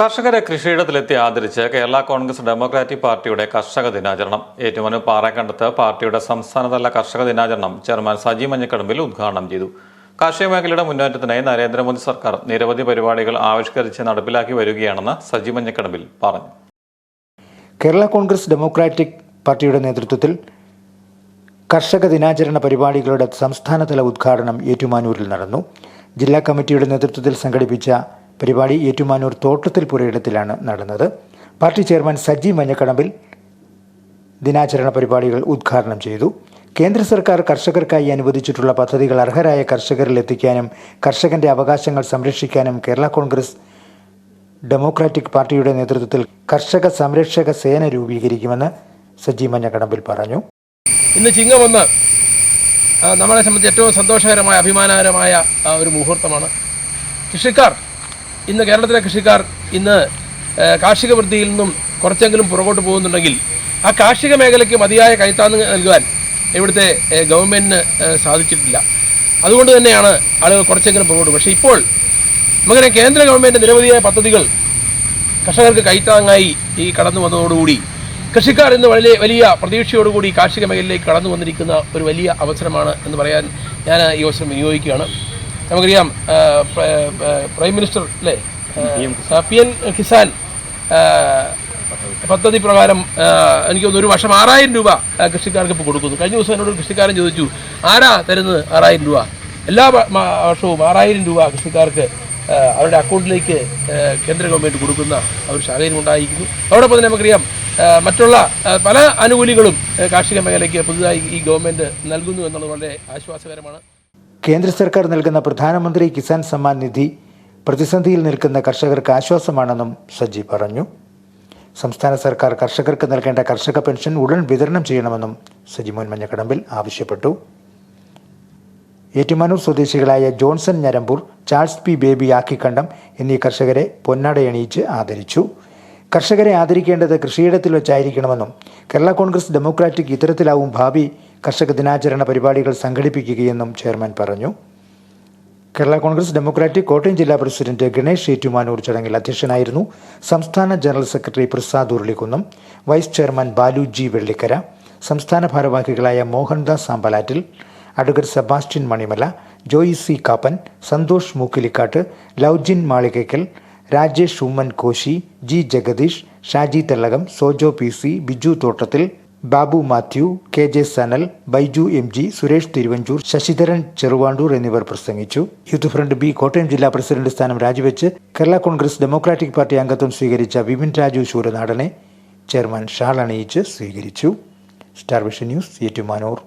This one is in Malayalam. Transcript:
കർഷകരെ കൃഷിയിടത്തിലെത്തി ആദരിച്ച് കേരള കോൺഗ്രസ് ഡെമോക്രാറ്റിക് പാർട്ടിയുടെ കർഷക ദിനാചരണം. ഏറ്റുമാനൂർ പാറക്കണ്ടത്ത് പാർട്ടിയുടെ സംസ്ഥാനതല കർഷക ദിനാചരണം ചെയർമാൻ സജി മഞ്ഞക്കടമ്പിൽ ഉദ്ഘാടനം ചെയ്തു. കാർഷിക മേഖലയുടെ മുന്നേറ്റത്തിനായി നരേന്ദ്രമോദി സർക്കാർ നിരവധി പരിപാടികൾ ആവിഷ്കരിച്ച് നടപ്പിലാക്കി വരികയാണെന്ന് സജി മഞ്ഞക്കടമ്പിൽ പറഞ്ഞു. കേരള കോൺഗ്രസ് ഡെമോക്രാറ്റിക് പാർട്ടിയുടെ നേതൃത്വത്തിൽ കർഷക ദിനാചരണ പരിപാടികളുടെ സംസ്ഥാനതല ഉദ്ഘാടനം ഏറ്റുമാനൂരിൽ നടന്നു. ജില്ലാ കമ്മിറ്റിയുടെ നേതൃത്വത്തിൽ സംഘടിപ്പിച്ച പരിപാടി ഏറ്റുമാനൂർ തോട്ടത്തിൽ പുരയിടത്തിലാണ് നടന്നത്. പാർട്ടി ചെയർമാൻ സജി മഞ്ഞക്കടമ്പിൽ ദിനാചരണ പരിപാടികൾ ഉദ്ഘാടനം ചെയ്തു. കേന്ദ്ര സർക്കാർ കർഷകർക്കായി അനുവദിച്ചിട്ടുള്ള പദ്ധതികൾ അർഹരായ കർഷകരിൽ എത്തിക്കാനും കർഷകന്റെ അവകാശങ്ങൾ സംരക്ഷിക്കാനും കേരള കോൺഗ്രസ് ഡെമോക്രാറ്റിക് പാർട്ടിയുടെ നേതൃത്വത്തിൽ കർഷക സംരക്ഷക സേന രൂപീകരിക്കുമെന്ന് സജി മഞ്ഞക്കടമ്പിൽ പറഞ്ഞു. ഇന്ന് ആ, നമ്മളെ സംബന്ധിച്ച് ഏറ്റവും സന്തോഷകരമായ അഭിമാനകരമായ ഒരു മുഹൂർത്തമാണ്. കൃഷിക്കാർ ഇന്ന് കേരളത്തിലെ കൃഷിക്കാർ ഇന്ന് കാർഷിക വൃത്തിയിൽ നിന്നും കുറച്ചെങ്കിലും പുറകോട്ട് പോകുന്നുണ്ടെങ്കിൽ ആ കാർഷിക മേഖലയ്ക്ക് മതിയായ കൈത്താങ്ങ് നൽകുവാൻ ഇവിടുത്തെ ഗവൺമെന്റിന് സാധിച്ചിട്ടില്ല. അതുകൊണ്ട് തന്നെയാണ് ആളുകൾ കുറച്ചെങ്കിലും പുറകോട്ട് പക്ഷേ ഇപ്പോൾ നമുക്കറിയാം കേന്ദ്ര ഗവൺമെന്റ് നിരവധിയായ പദ്ധതികൾ കർഷകർക്ക് കൈത്താങ്ങായി ഈ കടന്നു വന്നതോടുകൂടി കൃഷിക്കാർ ഇന്ന് വളരെ വലിയ പ്രതീക്ഷയോടുകൂടി കാർഷിക മേഖലയിലേക്ക് കടന്നു വന്നിരിക്കുന്ന ഒരു വലിയ അവസരമാണ് എന്ന് പറയാൻ ഞാൻ ഈ അവസരം വിനിയോഗിക്കുകയാണ്. നമുക്കറിയാം പ്ര- മിനിസ്റ്റർ അല്ലേ? പി എൻ കിസാൻ പദ്ധതി പ്രകാരം എനിക്ക് ഒരു വർഷം ആറായിരം രൂപ കൃഷിക്കാർക്ക് ഇപ്പോൾ കൊടുക്കുന്നു. കഴിഞ്ഞ ദിവസം എന്നോട് കൃഷിക്കാരൻ ചോദിച്ചു ആരാ തരുന്നത് ആറായിരം രൂപ? എല്ലാ വർഷവും ആറായിരം രൂപ കൃഷിക്കാർക്ക് അവരുടെ അക്കൗണ്ടിലേക്ക് കേന്ദ്ര ഗവൺമെന്റ് കൊടുക്കുന്ന ഒരു സാഹചര്യം ഉണ്ടായിരിക്കുന്നു. അതോടൊപ്പം തന്നെ നമുക്കറിയാം മറ്റുള്ള പല ആനുകൂല്യങ്ങളും കാർഷിക മേഖലയ്ക്ക് പുതുതായി ഈ ഗവൺമെന്റ് നൽകുന്നു എന്നുള്ളത് വളരെ ആശ്വാസകരമാണ്. കേന്ദ്ര സർക്കാർ നൽകുന്ന പ്രധാനമന്ത്രി കിസാൻ സമ്മാൻ നിധി പ്രതിസന്ധിയിൽ നിൽക്കുന്ന കർഷകർക്ക് ആശ്വാസമാണെന്നും സജി പറഞ്ഞു. സംസ്ഥാന സർക്കാർ കർഷകർക്ക് നൽകേണ്ട കർഷക പെൻഷൻ ഉടൻ വിതരണം ചെയ്യണമെന്നും സജി മോൻ മഞ്ഞക്കടമ്പിൽ ആവശ്യപ്പെട്ടു. ഏറ്റുമാനൂർ സ്വദേശികളായ ജോൺസൺ ഞരമ്പൂർ ചാൾസ് പി ബേബി ആക്കിക്കണ്ടം എന്നീ കർഷകരെ പൊന്നാടയണിയിച്ച് ആദരിച്ചു. കർഷകരെ ആദരിക്കേണ്ടത് കൃഷിയിടത്തിൽ വെച്ചായിരിക്കണമെന്നും കേരള കോൺഗ്രസ് ഡെമോക്രാറ്റിക് ഇത്തരത്തിലാവും ഭാവി കർഷക ദിനാചരണ പരിപാടികൾ സംഘടിപ്പിക്കുകയെന്നും ചെയർമാൻ പറഞ്ഞു. കേരള കോൺഗ്രസ് ഡെമോക്രാറ്റിക് കോട്ടയം ജില്ലാ പ്രസിഡന്റ് ഗണേഷ് ഏറ്റുമാനൂർ ചടങ്ങിൽ അധ്യക്ഷനായിരുന്നു സംസ്ഥാന general secretary Prasad Urulikunnam vice chairman Baluji Vellikkara സംസ്ഥാന ഭാരവാഹികളായ Mohandas Sampalattil advocate Sebastian Manimala Joy C Kappan Santhosh Mookkilikkattu Loujin Malikaykkal Rajesh Oommen Koshy G Jagadeesh Shaji Thellakam Sojo P C Biju Thottathil Babu Mathew K J Sanal Baiju M G Suresh Thiruvanchoor Sasidharan Cheruvandoor എന്നിവർ പ്രസംഗിച്ചു. യൂത്ത് ഫ്രണ്ട് ബി കോട്ടയം ജില്ലാ പ്രസിഡന്റ് സ്ഥാനം രാജിവെച്ച് കേരള കോൺഗ്രസ് ഡെമോക്രാറ്റിക് പാർട്ടി അംഗത്വം സ്വീകരിച്ച വിപിൻ രാജു ശൂരനാടനെ ചെയർമാൻ ഷാൾ അണിയിച്ച് സ്വീകരിച്ചു. Star vision news Ettumanoor.